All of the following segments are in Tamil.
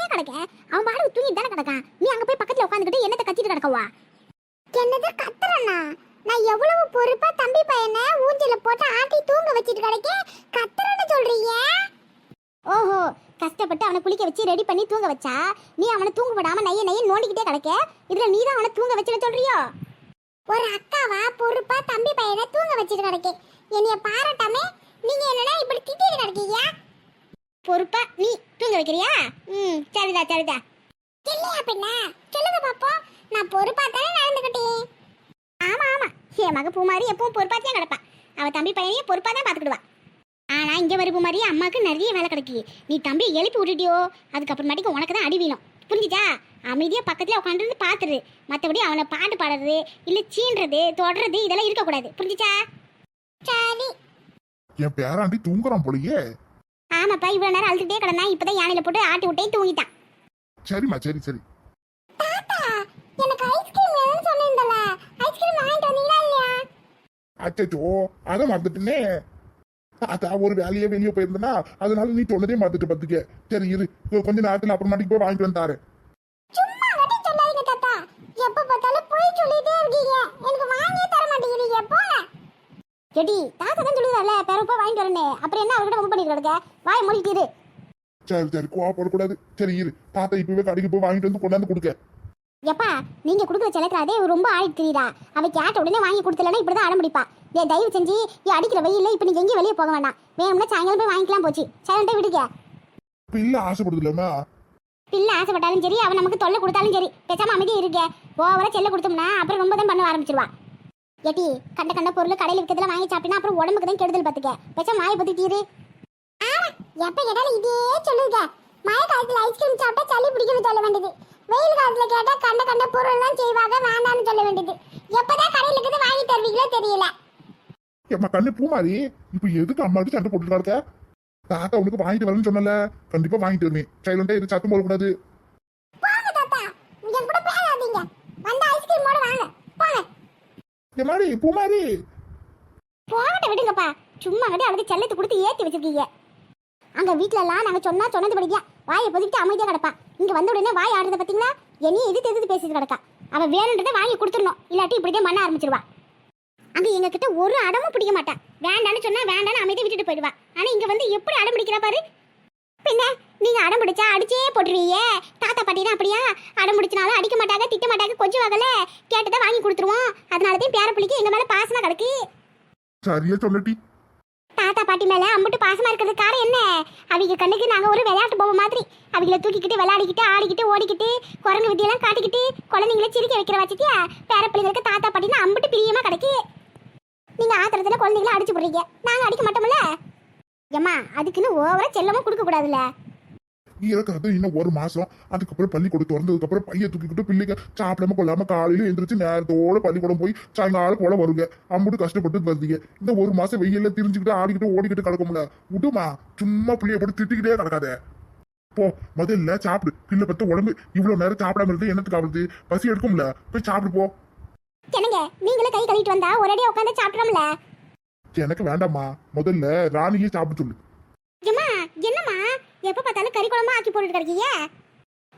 நோண்டிக்கிட்டே கிடக்க அவன் பாடு தூங்கி தானே கிடக்கான். நீ அங்க போய் பக்கத்துல உட்காந்துக்கிட்டு என்னத்தை கத்திட்டு கிடக்கவா? என்னது கத்துறனா? நான் எவ்வளவு பொறுப்பா தம்பி பையனை ஊஞ்சல போட்டு ஆட்டி தூங்க வச்சிட்டு கிடக்க? கத்துறன்னு சொல்றீங்க? ஓஹோ கஷ்டப்பட்டு அவனை குளிக்க வச்சு ரெடி பண்ணி தூங்க வச்சா? நீ அவனை தூங்க விடாம நைய நைய நோண்டிக்கிட்டே கிடக்க? இதுல நீ தான் அவனை தூங்க வச்சுன்னு சொல்றியோ? ஒரு அக்காவா பொறுப்பா தம்பி பையனை தூங்க வச்சிட்டு கிடக்கே? என்னைய பாராட்டாம நீங்க என்னன்னா இப்படி திட்டிட்டு கிடக்கீங்க? பொறுப்பா நீ தூங்க வைக்கிறியா? ம் சரிதா சரிதா. இல்லையா பின்ன சொல்லுங்க பாப்போம். நான் பொறுப்பா தானே நடந்துக்கிட்டேன். ஆமா ஆமா. என் மக பூமாரி எப்பவும் பொறுப்பாத்தியா கிடப்பான் அவ தம்பி பையனையும் பொறுப்பா தான் பாத்துக்கிடுவா. ஆனா இங்க வர மாதிரி அம்மாக்கு நிறைய வேலை கிடக்கு நீ தம்பி எழுப்பி விட்டுட்டியோ? அதுக்கப்புறமாட்டிக்கு உனக்கு தான் அடி வீணும். புரிஞ்சுச்சா? அமைதியா பக்கத்துல உட்காந்துருந்து பாத்துரு. மத்தபடி அவனை பாட்டு பாடுறது இல்ல சீன்றது தொடறது இதெல்லாம் இருக்கக்கூடாது. புரிஞ்சுச்சா? சரி. என் பேராண்டி தூங்குறான் போலயே. ஆமாப்பா இவ்வளவு நேரம் அழுதுகிட்டே கிடந்தா இப்பதான் யானையில போட்டு ஆட்டி விட்டே தூங்கிட்டான். சரிம்மா சரி சரி. தாத்தா எனக்கு ஐஸ்கிரீம் வேணும்னு சொன்னீங்கல்ல. ஐஸ்கிரீம் வாங்கிட்டு வந்தீங்களா இல்லையா? அச்சோ அதை மறந்துட்டுனே. அதான் ஒரு வேலையே வெளியே போயிருந்தனா அதனால நீ சொன்னதே மறந்துட்டு பத்துக்க. சரி இரு. கொஞ்ச நேரத்துல அப்புறமாட்டிக்கு போய் வாங்கிட்டு வந்து தாரேன் சும்மா மட்டும் சொல்லாதீங்க தாத்தா. எப்ப பார்த்தாலும் போய் சொல்லிட்டே இருக்கீங்க. எனக்கு வாங்கியே தர மாட்டேங்கிறீங்க போங்க செடி தாத்தா தான் சொல்லுதால பெறப்ப வாங்கிட்டு வரனே அப்புறம் என்ன அவர்கிட்ட ரொம்ப பண்ணிட்டு கிடக்க? வாய் மூடிட்டு இரு. சரி சரி கோவப்படக்கூடாது. சரி இரு. தாத்தா இப்பவே கடைக்கு போய் வாங்கிட்டு வந்து கொண்டாந்து கொடுக்க. எப்பா நீங்க கொடுக்குற செலத்துல அதே ரொம்ப ஆயிட்டு தெரியுதா? அவ கேட்ட உடனே வாங்கி கொடுத்தலன்னா இப்படிதான் அடம் பிடிப்பா. ஏ தயவு செஞ்சு ஏ அடிக்கிற வெயில்ல இப்ப நீங்க எங்கேயும் வெளியே போக வேண்டாம். வேணும்னா சாயங்காலம் போய் வாங்கிக்கலாம் போச்சு. சைலண்டா விடுங்க பிள்ளை ஆசைப்படுது இல்லம்மா. பிள்ளை ஆசைப்பட்டாலும் சரி அவன் நமக்கு தொல்லை கொடுத்தாலும் சரி பேசாம அமைதியா இருக்க. ஓவரா செல்ல கொடுத்தோம்னா அப்புறம் ரொம்ப தான் பண்ண ஆரம்பிச்சிருவா. ஏட்டி கண்ட கண்ட பொருள் கடையில் விற்கிறதுல வாங்கி சாப்பிட்டா அப்புறம் உடம்புக்கு தான் கெடுதல் பார்த்துக்க பேசாம மாய பத்தி தீரு. எப்ப கேட்டாலும் இதே சொல்லுங்க. மழை காலத்துல ஐஸ்கிரீம் சாப்பிட்டா சளி பிடிக்கும்னு சொல்ல வேண்டியது. வெயில் காலத்துல கேட்டா கண்ட கண்ட பொருள் எல்லாம் செய்வாங்க வேண்டாம்னு சொல்ல வேண்டியது. எப்பதான் கடையில் இருக்கிறது வாங்கி தருவீங்களோ தெரியல. ஏம்மா கண்ணு பூமாரி இப்ப எதுக்கு அம்மாட்டு சண்டை போட்டுட்டு இருக்க தாத்தா உனக்கு வாங்கிட்டு வரேன்னு சொன்னல. கண்டிப்பா வாங்கிட்டு வருவேன். சைலண்டா இது சத்தம் போடக்கூடாது போங்க தாத்தா என் கூட பேசாதீங்க வந்த ஐஸ்கிரீமோட வாங்க போங்க எம்மாடி பூமாரி போகட்ட விடுங்கப்பா. சும்மா கட்டி அவளுக்கு செல்லத்து கொடுத்து ஏத்தி வச்சிருக்கீங்க. அங்க வீட்ல எல்லாம் நாங்க சொன்னா சொன்னது படிக்கா வாயை பொதுக்கிட்டு அமைதியா கிடப்பா. இங்க வந்த உடனே வாய் ஆடுறத பாத்தீங்களா? என்னையும் எதிர்த்து எதிர்த்து பேசிட்டு கிடக்கா. அவ வேணுன்றதை வாங்கி கொடுத்துடணும். இல்லாட்டி இப்படிதான் பண்ண ஆரம்பிச்சிருவா. அங்க எங்க கிட்ட ஒரு அடமும் பிடிக்க மாட்டா. வேண்டான்னு சொன்னா வேண்டான்னு அமைதியா விட்டுட்டு போயிடுவா. ஆனா இங்க வந்து எப்படி அடம் பிடிக்கிறா பாரு? பின்ன நீங்க அடம் பிடிச்சா அடிச்சே போட்டுருவீங்க. தாத்தா பாட்டினா அப்படியா? அடம் பிடிச்சனாலும் அடிக்க மாட்டாங்க திட்ட மாட்டாங்க கொஞ்சம் வகல கேட்டதை வாங்கி கொடுத்துருவோம். அதனாலதான் பேர பிள்ளைக்கு எங்க மேல பாசமா கிடக்கு. சரியா சொல்லட்டி. தாத்தா பாட்டி மேல அம்புட்டு பாசமா இருக்கிறது காரணம் என்ன? அவங்க கண்ணுக்கு நாங்க ஒரு விளையாட்டு பொம்மை மாதிரி. அவங்கள தூக்கிக்கிட்டு விளையாடிக்கிட்டு ஆடிக்கிட்டு ஓடிக்கிட்டு குரங்கு வித்தியெல்லாம் காட்டிக்கிட்டு குழந்தைங்கள சிரிக்க வைக்கிற வச்சுட்டியா? பேர பிள்ளைங்களுக்கு தாத்தா பாட்டினா அம்புட்டு பிரியமா கிடைக்கு. நீங்க ஆத்திரத்துல குழந்தைங்கள அடிச்சு போடுறீங்க. நாங்க அடிக்க மாட்டோம்ல? ஏம்மா அதுக்குன்னு ஓவரா செல்லமும் கொடுக்க கூடாதுல்ல? இருக்கிறது இன்னும் ஒரு மாசம். அதுக்கப்புறம் பள்ளிக்கூடம் திறந்ததுக்கு அப்புறம் பைய தூக்கிக்கிட்டு பிள்ளைங்க சாப்பிடாம கொள்ளாம காலையில எந்திரிச்சு நேரத்தோட பள்ளிக்கூடம் போய் சாயங்காலம் போல வருங்க. அம்புட்டு கஷ்டப்பட்டு வந்தீங்க இந்த ஒரு மாசம் வெயில்ல திரிஞ்சுக்கிட்டு ஆடிக்கிட்டு ஓடிக்கிட்டு கிடக்கும்ல. விடுமா சும்மா பிள்ளைய போட்டு திட்டிக்கிட்டே கிடக்காத. போ முதல்ல சாப்பிடு. பிள்ளை பத்த உடம்பு இவ்வளவு நேரம் சாப்பிடாம இருந்து என்னத்துக்கு ஆகுது? பசி எடுக்கும்ல. போய் சாப்பிடு போ. என்னங்க? நீங்களே கை கழுவிட்டு வந்தா ஒரேடியா உட்காந்து சாப்பிட்றோம்ல? எனக்கு வேண்டாம்மா. முதல்ல ராணியே சாப்பிட சொல்லு. ஏம்மா என்னம்மா? எப்ப பார்த்தாலும் கறி குழம்பு ஆக்கி போட்டுட்டு இருக்கீங்க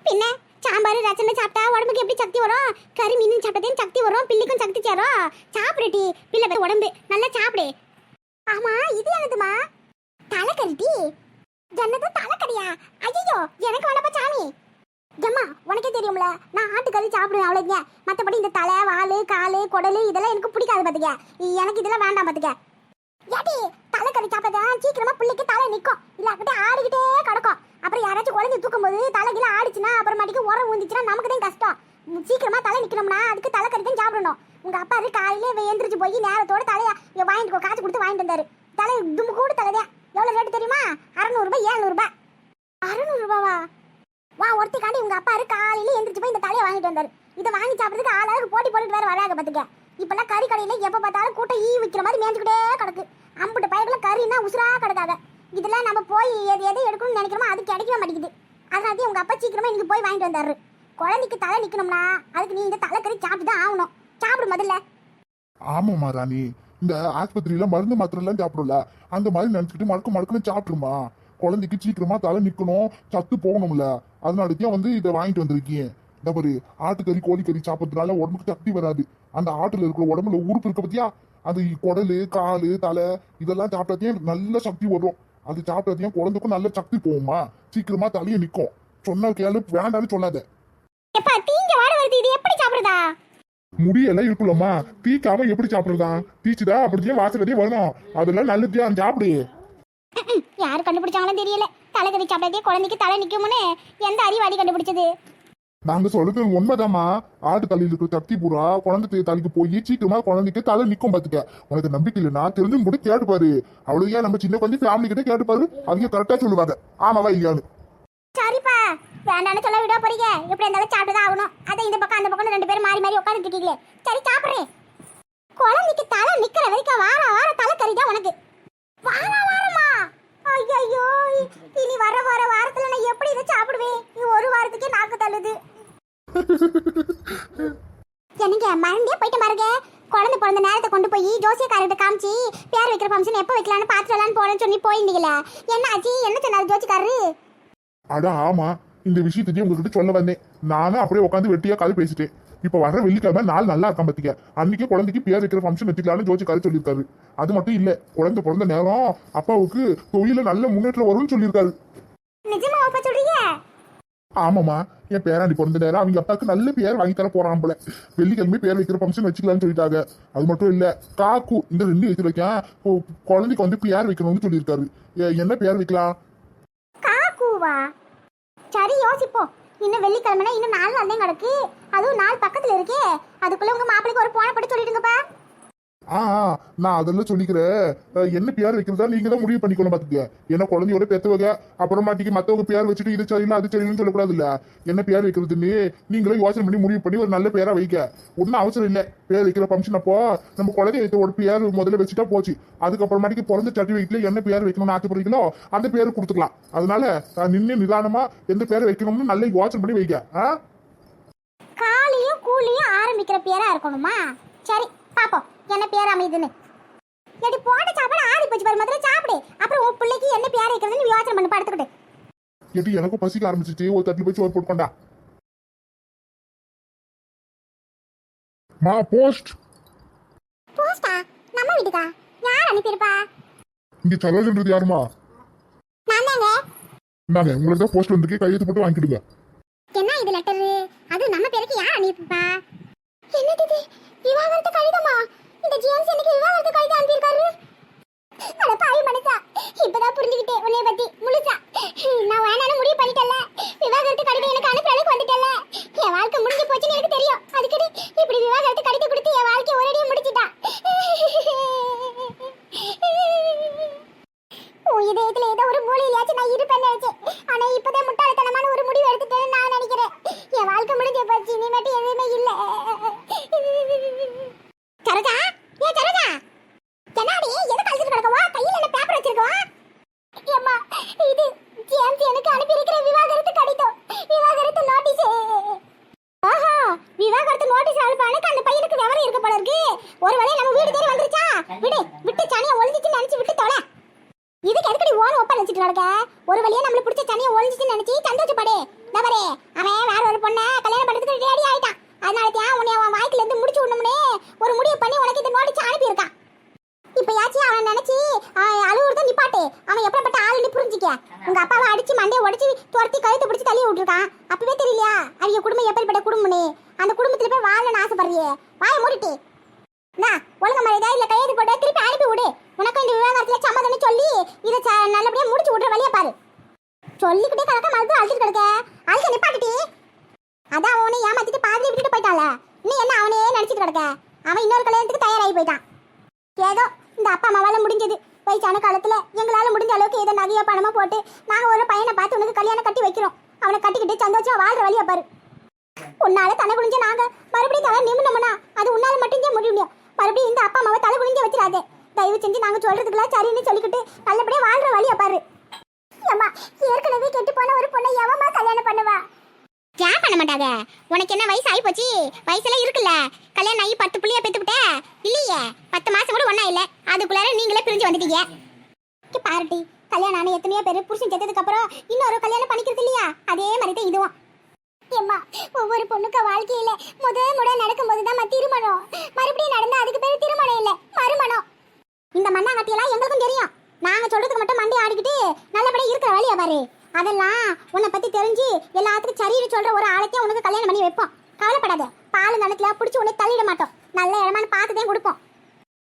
பின்ன சாம்பார் ரசனை சாப்பிட்டா உடம்புக்கு எப்படி சக்தி வரும்? கறி மீன் சாப்பிட்டதே சக்தி வரும் பிள்ளைக்கும் சக்தி சேரும். சாப்பிடுடி பிள்ளை உடம்பு. நல்லா சாப்பிடு. ஆமா இது என்னதுமா தலைக்கறி டி? என்னது தலைக்கறியா? ஐயோ எனக்கு வேணப்பா சாமி. ஜம்மா உனக்கே தெரியும்ல நான் ஆட்டுக்கறி சாப்பிடுவேன் அவ்வளோங்க மற்றபடி இந்த தலை வால் கால் குடல் இதெல்லாம் எனக்கு பிடிக்காது பார்த்துக்க எனக்கு இதெல்லாம் வேண்டாம் பார்த்துக்க ஏடி கறி சாப்பிட்டா சீக்கிரமா பிள்ளைக்கு தலை நிற்கும் இல்லாக்கிட்டே ஆடிக்கிட்டே கிடக்கும். அப்புறம் யாராச்சும் குழந்தை தூக்கும் போது தலைகில ஆடிச்சுன்னா அப்புறமாட்டிக்கு உரம் ஊந்திச்சுன்னா நமக்கு தான் கஷ்டம் சீக்கிரமா தலை நிற்கணும்னா அதுக்கு தலைக்கறி தான் சாப்பிடணும். உங்க அப்பா அது காலையிலே எந்திரிச்சு போய் நேரத்தோட தலையை வாங்கிட்டு காசு கொடுத்து வாங்கிட்டு வந்தாரு. தலை தும்பு தலை தான் எவ்வளோ ரேட்டு தெரியுமா? அறநூறுபா ஏழ்நூறுபா அறநூறுபாவா வா ஒருத்திக்காண்டி உங்க அப்பா காலையில எந்திரிச்சு போய் இந்த தலையை வாங்கிட்டு வந்தாரு. இதை வாங்கி சாப்பிட்றதுக்கு ஆளாளுக்கு போட்டி போட்டுட்டு வேற வராங்க பார்த்துக்க இப்பெல்லாம் கறி கடையில எப்போ பார்த்தாலும் கூட்டம் ஈ விற்கிற மாதிரி மேய்ஞ்சுக்கிட்டே கிடக்கு. அம்புட்டு பயக்குள்ள கறினா உசுரா கிடக்காத. இதெல்லாம் நம்ம போய் எது எது எடுக்கணும்னு நினைக்கிறோமோ அது கிடைக்கவே மாட்டேங்குது. அதனால உங்கள் அப்பா சீக்கிரமாக இன்னைக்கு போய் வாங்கிட்டு வந்தாரு. குழந்தைக்கு தலை நிற்கணும்னா அதுக்கு நீ இந்த தலைக்கறி சாப்பிட்டு தான் ஆகணும். சாப்பிடு முதல்ல. ஆமாம்மா ராணி இந்த ஆஸ்பத்திரியில மருந்து மாத்திரம்லாம் சாப்பிடல அந்த மாதிரி நினச்சிக்கிட்டு மடக்கு மடக்குன்னு சாப்பிட்டுருமா. குழந்தைக்கு சீக்கிரமா தலை நிற்கணும் சத்து போகணும்ல. அதனாலதான் வந்து இதை வாங்கிட்டு வந்திருக்கீங்க. இந்த மாதிரி ஆட்டுக்கறி கோழிக்கறி சாப்பிட்றதுனால உடம்புக்கு சக்தி வராது. அந்த ஆட்டுல இருக்கிற உடம்புல உறுப்பு இருக்க பத்தியா? அது குடலு காலு தலை இதெல்லாம் சாப்பிட்டதையும் நல்ல சக்தி வரும். அது சாப்பிட்டதையும் குழந்தைக்கும் நல்ல சக்தி போகுமா? சீக்கிரமா தலையை நிக்கும். சொன்ன கேளு வேண்டாம்னு சொல்லாத. எப்பா தீங்க வாட வருது இது எப்படி சாப்பிடுறதா முடியெல்லாம் இருக்குல்லம்மா. தீக்காம எப்படி சாப்பிடுறதா? தீச்சுதா அப்படியே வாசகத்தையே வரணும். அதெல்லாம் நல்லதுயா சாப்பிடு. யார் கண்டுபிடிச்சாங்களும் தெரியல. தலைக்கறி சாப்பிட்டதே குழந்தைக்கு தலை நிக்கும்னு. எந்த அறிவாளி கண்டுபிடிச்சது? நாங்க சொல்றது உண்மைதாம்மா. ஆட்டு தலையில இருக்கிற சக்தி பூரா குழந்தை தலைக்கு போய் சீக்கிரமா குழந்தைக்கு தலை நிக்கும் பாத்துக்க. உனக்கு நம்பிக்கை இல்லைன்னா தெரிஞ்சு கூட கேட்டுப்பாரு. அவ்வளவு ஏன் நம்ம சின்ன குழந்தை ஃபேமிலி கிட்ட கேட்டுப்பாரு? அவங்க கரெக்டா சொல்லுவாங்க. ஆமாவா இல்லையான்னு. சரிப்பா. வேண்டாம்னு சொல்ல விட போறீங்க. எப்படி இருந்தாலும் சாப்பிட்டு தான் ஆகணும். அதை இந்த பக்கம் அந்த பக்கம் ரெண்டு பேரும் மாறி மாறி உட்காந்துட்டு இருக்கீங்களே. சரி சாப்பிடுறேன். குழந்தைக்கு தலை நிக்கிற வரைக்கும் வார வார தலை கறி உனக்கு. வார வாரமா. ஐயோ இனி வர வர வாரத்துல நான் எப்படி இதை சாப்பிடுவேன்? நீ ஒரு வாரத்துக்கே நாக்கு தள்ளுது. என்னங்க மறந்தே போயிட்டு பாருங்க குழந்தை பிறந்த நேரத்தை கொண்டு போய் ஜோசியக்காரர்கிட்ட காமிச்சு பேர் வைக்கிற ஃபங்க்ஷன் எப்போ வைக்கலாம்னு பார்த்துட்டு வரலான்னு போறேன்னு சொல்லி போயிருந்தீங்களே என்ன ஆச்சு? என்ன சொன்னாரு ஜோசிக்காரரு அட ஆமா. இந்த விஷயத்தையும் உங்ககிட்ட சொல்ல வந்தேன். நானும் அப்படியே உட்காந்து வெட்டியா கதை பேசிட்டேன். இப்ப வர்ற வெள்ளிக்கிழமை நாள் நல்லா இருக்கான் பாத்தீங்க அன்னைக்கு குழந்தைக்கு பேர் வைக்கிற ஃபங்க்ஷன் வச்சுக்கலாம்னு ஜோதிச்சு கதை சொல்லியிருக்காரு. அது மட்டும் இல்ல குழந்தை பிறந்த நேரம் அப்பாவுக்கு தொழில நல்ல முன்னேற்றம் வரும்னு சொல்லியிருக்காரு. நிஜமா அப்பா சொல்றீங்க? ஆமாமா என் பேராண்டி பிறந்த நேரம் அவங்க அப்பாவுக்கு நல்ல பேர் வாங்கி தர போறான் போல. வெள்ளிக்கிழமை பேர் வைக்கிற ஃபங்க்ஷன் வச்சுக்கலாம்னு சொல்லிட்டாங்க. அது மட்டும் இல்ல காக்கு இந்த ரெண்டு வச்சு வைக்கேன் குழந்தைக்கு வந்து பேர் வைக்கணும்னு சொல்லியிருக்காரு. என்ன பேர் வைக்கலாம்? காக்குவா? சரி யோசிப்போம். இன்னும் வெள்ளிக்கிழமைனா இன்னும் நாலு நாள் தான் கிடக்கு. அதுவும் நாள் பக்கத்துல இருக்கே. அதுக்குள்ள உங்க மாப்பிளைக்கு ஒரு போன படி சொல்லிடுங்கப்பா. ஆ நான் அதெல்லாம் சொல்லிக்கிறேன். என்ன பேர் வைக்கிறதா நீங்க தான் முடிவு பண்ணிக்கணும் பாத்துக்க. ஏன்னா குழந்தையோட பெத்தவங்க அப்புறமாட்டிக்கு மத்தவங்க பேர் வச்சுட்டு இது சரியில்லை அது சரியில்லைன்னு சொல்லக்கூடாது இல்ல என்ன பேர் வைக்கிறதுன்னு நீங்களே யோசனை பண்ணி முடிவு பண்ணி ஒரு நல்ல பேரா வைக்க ஒன்றும் அவசரம் இல்லை. பேர் வைக்கிற ஃபங்க்ஷன் அப்போ நம்ம குழந்தைய ஒரு பேர் முதல்ல வச்சுட்டா போச்சு. அதுக்கப்புறமாட்டிக்கு பிறந்த சர்டிஃபிகேட்ல என்ன பேர் வைக்கணும்னு ஆசைப்படுறீங்களோ அந்த பேர் கொடுத்துக்கலாம். அதனால நின்று நின்னு நிதானமா எந்த பேரை வைக்கணும்னு நல்ல யோசனை பண்ணி வைக்க ஆஹ் காலையும் கூலியும் ஆரம்பிக்கிற பேரா இருக்கணுமா? சரி. என்ன பேர் அமையுதுன்னு எடி போட்ட சாப்பாடு ஆறி போச்சு பாரு முதல்ல சாப்பிடு. அப்புறம் உன் பிள்ளைக்கு என்ன பேர் வைக்கிறதுன்னு யோசனை பண்ணி படுத்துக்கிட்டு. எப்படி எனக்கும் பசிக்க ஆரம்பிச்சிச்சு ஒரு தட்டில் போய் சோறு போட்டுக்கொண்டா. மா போஸ்ட். போஸ்டா? நம்ம வீட்டுக்கா? யார் அனுப்பியிருப்பா? இங்க சரோஜன்றது யாருமா? நான் தாங்க. இந்தாங்க உங்களுக்கு தான் போஸ்ட் வந்திருக்கு கையெழுத்து போட்டு வாங்கிடுங்க என்ன இது லெட்டர் அது நம்ம பேருக்கு யார் அனுப்பிப்பா என்னது இது? விவாகரத்து கடிதமா இந்த ஜேம்ஸ் எனக்கு விவாகரத்து கடிதம் அனுப்பியிருக்காரு. அட பாவி மனுஷா இப்பதான் புரிஞ்சுக்கிட்டேன் உன்னைய பத்தி. முழுசா. நான் வேணாலும் முடிவு பண்ணிட்டல விவாகரத்து கடிதம் எனக்கு அனுப்புற அளவுக்கு வந்துட்டல என் வாழ்க்கை முடிஞ்சு போச்சுன்னு எனக்கு தெரியும். அதுக்கடி இப்படி விவாகரத்து கடிதம் கொடுத்து என் வாழ்க்கையை ஒரேடியே முடிச்சிட்டா. இதயத்துல ஏதோ ஒரு மூலையிலாச்சும் நான் இருப்பேன்னு நினைச்சேன். ஆனா இப்பதான் முட்டாள்தனமான ஒரு முடிவு எடுத்துட்டேன்னு நான் நினைக்கிறேன். என் வாழ்க்கை முடிஞ்ச போச்சு இனிமேட்டு எதுவுமே இல்லை. சரோஜா ஏ சரோஜா கண்ணாடி எதுக்கு அழுதுட்டு கிடக்கவா கையில என்ன பேப்பர் வச்சிருக்கவா ஏம்மா இது ஜேம்ஸ் எனக்கு அனுப்பி இருக்கிற விவாகரத்து கடிதம். விவாகரத்து நோட்டீஸ் ஆஹா விவாகரத்து நோட்டீஸ் அனுப்பானுக்கு அந்த பையனுக்கு விவரம் இருக்க போல இருக்கு. ஒரு ஒருவேளை நம்ம வீடு தேடி வந்துருச்சா? விடு விட்டு சனியை ஒளிஞ்சிச்சு நினைச்சு விட்டு தொலை. இதுக்கு எதுக்கடி ஓன் ஒப்ப நினைச்சிட்டு நடக்க ஒரு வழியா நம்மளுக்கு பிடிச்ச தனியா ஒளிஞ்சிச்சு நினைச்சு சந்தோஷப்படு. நபரே அவன் வேற ஒரு பொண்ணை கல்யாணம் பண்றதுக்கு ரெடி ஆயிட்டான். அதனால தான் உன்னை அவன் வாய்க்குல இருந்து முடிச்சு விடணும்னே ஒரு முடிவு பண்ணி உனக்கு இந்த நோட்டீஸ் அனுப்பியிருக்கான். இப்ப யாச்சும் அவன் நினைச்சு அழுவுறத நிப்பாட்டு. அவன் எப்படிப்பட்ட ஆளுன்னு புரிஞ்சிக்க. உங்க அப்பாவை அடிச்சு மண்டையை உடச்சி துரத்தி கழுத்தை பிடிச்சி தள்ளி விட்டுருக்கான். அப்பவே தெரியலையா? அவங்க குடும்பம் எப்படிப்பட்ட குடும்பம்னு? அந்த குடும்பத்துல போய் வாழணும்னு ஆசைப்படுறியே. வாய மூடிட்டு. நான் ஒழுங்க மாதிரி இல்ல கையெழுத்து போட்டு திருப்பி அனுப்பி விடு. உனக்கு இந்த விவகாரத்தில் சம்மதம்னு சொல்லி இதை ச- முடிச்சு விடுற வழியை பாரு. சொல்லிக்கிட்டே கணக்க மருந்து அழுதுட்டு கிடக்க. அழுக நிப்பாட்டுட்டி. அதான் அவனை ஏமாத்திட்டு பாதிரி விட்டுட்டு போயிட்டான்ல. நீ என்ன அவனையே நினைச்சிட்டு கிடக்க? அவன் இன்னொரு கல்யாணத்துக்கு தயாராகி போயிட்டான். ஏதோ இந்த அப்பா அம்மாவால முடிஞ்சது. வயசான காலத்துல எங்களால முடிஞ்ச அளவுக்கு ஏதோ நகையோ பணமா போட்டு நாங்க ஒரு பையனை பார்த்து உனக்கு கல்யாணம் கட்டி வைக்கிறோம். அவனை கட்டிக்கிட்டு சந்தோஷமா வாழ்ற வழியை பாரு. உன்னால தலை குடிஞ்ச நாங்க மறுபடியும் தலை நிமிடம்னா அது உன்னால மட்டும்தான் முடியும். மறுபடியும் இந்த அப்பா அம்மாவை தலை குனிஞ்ச வச்சிடாதே. தயவு செஞ்சு நாங்க சொல்றதுக்குலாம் சரின்னு சொல்லிக்கிட்டு நல்லபடியா வாழ்ற வழியை பாரு. ஏம்மா ஏற்கனவே கெட்டு போன ஒரு பொண்ணை எவமா கல்யாணம் பண்ணுவா? ஏன் பண்ண மாட்டாங்க. உனக்கு என்ன வயசு ஆகி போச்சு வயசுல இருக்குல்ல. கல்யாணம் ஆகி பத்து புள்ளிய பெத்துக்கிட்ட? இல்லையே. பத்து மாசம் கூட ஒன்னா இல்ல. அதுக்குள்ளார நீங்களே பிரிஞ்சு வந்துட்டீங்க. இங்க பாருட்டி. கல்யாணம் ஆன எத்தனையோ பேர் புருஷன் செத்ததுக்கு அப்புறம் இன்னொரு கல்யாணம் பண்ணிக்கிறது இல்லையா? அதே மாதிரி தான் இதுவும். ஏம்மா ஒவ்வொரு பொண்ணுக்கு வாழ்க்கையில முத முட நடக்கும்போது தான் திருமணம். மறுபடியும் நடந்தா அதுக்கு பேர் திருமணம் இல்ல. மறுமணம். இந்த மண்ணாங்கட்டி எல்லாம் எங்களுக்கும் தெரியும். நாங்க சொல்றதுக்கு மட்டும் மண்டி ஆடிக்கிட்டு நல்லபடியா இருக்கிற வழியா பாரு. அதெல்லாம் உன்னை பத்தி தெரிஞ்சு எல்லாத்துக்கும் சரின்னு சொல்ற ஒரு ஆளுக்கே உனக்கு கல்யாணம் பண்ணி வைப்போம். கவலைப்படாத. பால் நிலத்துல பிடிச்சி உன்னை தள்ளிட மாட்டோம். நல்ல இடமான்னு பார்த்துதான் கொடுப்போம்.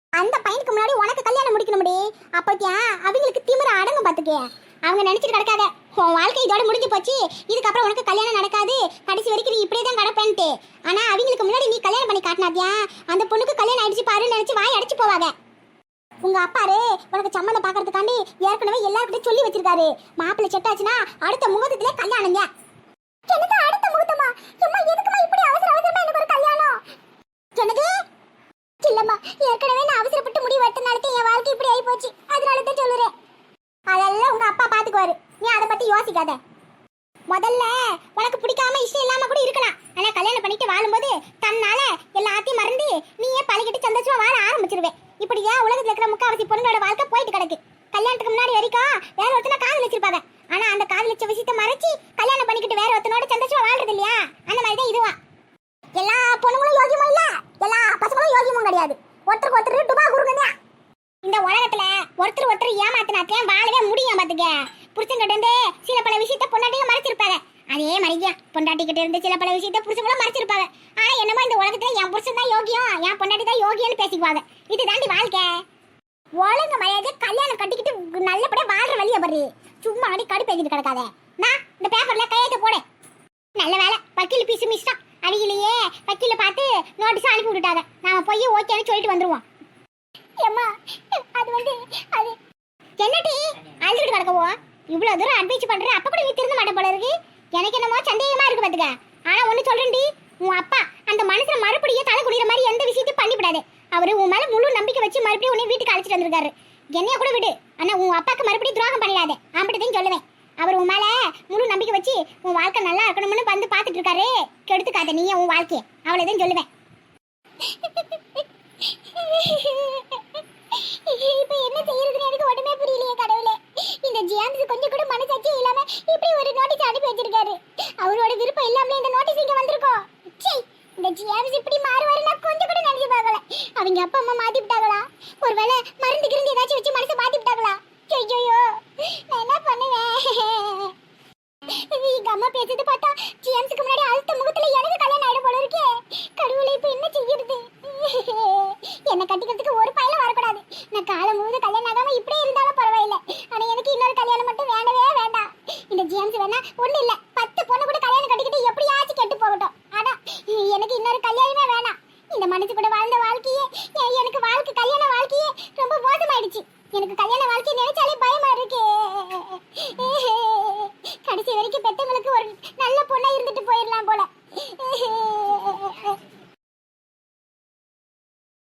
அந்த பையனுக்கு முன்னாடி உனக்கு கல்யாணம் முடிக்கணும்டி. அப்பத்தியா? அவங்களுக்கு திமிர அடங்கும் பாத்துக்கே. அவங்க நினைச்சிட்டு கிடக்காத. உன் வாழ்க்கை இதோட முடிஞ்சு போச்சு. இதுக்கப்புறம் உனக்கு கல்யாணம் நடக்காது. கடைசி வரைக்கும் நீ இப்படியே தான் கிடப்பேன்ட்டு. ஆனா அவங்களுக்கு முன்னாடி நீ கல்யாணம் பண்ணி காட்டினாத்தியா? அந்த பொண்ணுக்கு கல்யாணம் ஆயிடுச்சு பாருன்னு நினைச்சு வாய் அடிச்சு போவாங்க உங்க அப்பாரு உனக்கு சம்மந்தம் பாக்குறதுக்காண்டி ஏற்கனவே எல்லாருக்கிட்டையும் சொல்லி வச்சிருக்காரு. மாப்பிள்ளை செட்டாச்சுன்னா அடுத்த முகூர்த்தத்திலே கல்யாணங்க. எனக்கு அடுத்த முகூர்த்தமா? சும்மா எதுக்குமா இப்படி அவசர அவசரமா எனக்கு ஒரு கல்யாணம்? எனக்கு இல்லம்மா ஏற்கனவே நான் அவசரப்பட்டு முடிவு எடுத்தனால என் வாழ்க்கை இப்படி ஆகி போச்சு. அதனால தான் சொல்லுறேன். அதெல்லாம் உங்க அப்பா பாத்துக்குவாரு. நீ அதை பத்தி யோசிக்காத. முதல்ல உனக்கு பிடிக்காம இஷ்டம் இல்லாம கூட இருக்கலாம் ஆனா கல்யாணம் பண்ணிட்டு வாழும்போது தன்னால எல்லாத்தையும் மறந்து நீயே பழகிட்டு சந்தோஷமா வாழ ஆரம்பிச்சிருவே இப்படியா உலகத்துல இருக்கிற முக்காவாசி பொண்ணுங்களோட வாழ்க்கை போயிட்டு கிடக்கு கல்யாணத்துக்கு முன்னாடி வரைக்கும் வேற ஒருத்தனை ஆனா அந்த காதலிச்ச விஷயத்தை மறைச்சி கல்யாணம் பண்ணிக்கிட்டு வேற ஒருத்தனோட சந்தோஷமா வாழ்றது இல்லையா? அந்த மாதிரி தான் இதுவா. எல்லா பொண்ணுங்களும் யோகியமும் இல்ல? எல்லா பசங்களும் யோகியமும் கிடையாது. ஒருத்தருக்கு ஒருத்தர் டுபா குறுங்க இந்த உலகத்துல ஒருத்தர் ஒருத்தர் ஏமாத்தினாத்தையும் வாழவே முடியும் பாத்துக்க. புருஷன்கிட்ட இருந்து சில பல விஷயத்த பொண்டாட்டியும் மறைச்சிருப்பாங்க. அதே மாதிரியா பொண்டாட்டி கிட்ட இருந்து சில பல விஷயத்த புருஷங்களும் மறைச்சிருப்பாங்க. ஆனா என்னமோ இந்த உலகத்துல என் புருஷன் தான் யோகியம் என் பொண்டாட்டி தான் யோகியம்னு பேசிக்குவாங்க. இது தாண்டி வாழ்க்கை. ஒழுங்கு மரியாதை கல்யாணம் கட்டிக்கிட்டு நல்லபடியா வாழ்ற வழியை பாரு. சும்மா அடி கடு பேஞ்சிட்டு கிடக்காத. நான் இந்த பேப்பர்ல கையெழுத்து போடு நல்ல வேலை. வக்கீல் பீசு மிஸ்டா. அவியிலேயே வக்கீல பார்த்து நோட்டீஸ் அனுப்பி விட்டுட்டாங்க நாம போய் ஓகேன்னு சொல்லிட்டு வந்துருவோம். ஏம்மா அது வந்து அது என்னடி? அழுதுட்டு கிடக்கவோ? இவ்வளவு தூரம் அட்வைஸ் பண்ற அப்ப கூட நீ திருந்த மாட்ட போல இருக்கு. எனக்கு என்னமோ சந்தேகமா இருக்கு பாத்துக்க. ஆனா ஒண்ணு சொல்றேன்டி உன் அப்பா அந்த மனசுல மறுபடியும் தலை குடிக்கிற மாதிரி எந்த விஷயத்தையும் பண்ணிவிடாது. அவரு உன் மேல முழு நம்பிக்கை வச்சு மறுபடியும் உன்னை வீட்டுக்கு அழைச்சிட்டு வந்திருக்காரு. என்னைய கூட விடு. ஆனா உன் அப்பாக்கு மறுபடியும் துரோகம் பண்ணிடாத. ஆம்பிட்டதையும் சொல்லுவேன். அவர் உன் மேல முழு நம்பிக்கை வச்சு உன் வாழ்க்கை நல்லா இருக்கணும்னு வந்து பாத்துட்டு இருக்காரு. கெடுத்துக்காத நீ உன் வாழ்க்கையை. அவ்வளவுதான் சொல்லுவேன். இப்ப என்ன செய்யறதுன்னு எனக்கு உடனே புரியலையே கடவுளே. இந்த ஜேம்ஸ் கொஞ்சம் கூட மனசாட்சி இல்லாம இப்படி ஒரு நோட்டீஸ் அனுப்பி வச்சிருக்காரு அவரோட விருப்பம் இல்லாமலே இந்த நோட்டீஸ் இங்க வந்திருக்கோம் ச்சீ இந்த ஜேம்ஸ் இப்படி மாறுவாரு நான் கொஞ்சம் கூட நினைச்சு பார்க்கல அவங்க அப்பா அம்மா மாத்தி விட்டாங்களா ஒருவேளை மருந்து கிருந்து ஏதாச்சும் வச்சு மனசை மாத்தி விட்டாங்களா ஐயோ நான் என்ன பண்ணுவேன் எங்க அம்மா பேசுறது பார்த்தா ஜேம்ஸுக்கு முன்னாடி அடுத்த முகத்துல எனக்கு கல்யாணம் ஆயிடும் போல இருக்கே கடவுளே இப்ப என்ன செய்யறது என்ன கட்டிக்கிறதுக்கு ஒரு பையல வரக்கூடாது நான் காலம் முழுவதும் கல்யாணம் ஆகாம இப்படியே இருந்தாலும் பரவாயில்ல ஆனா எனக்கு இன்னொரு கல்யாணம் மட்டும் வேண்டவே வேண்டாம் இந்த ஒன்றும் இல்லை.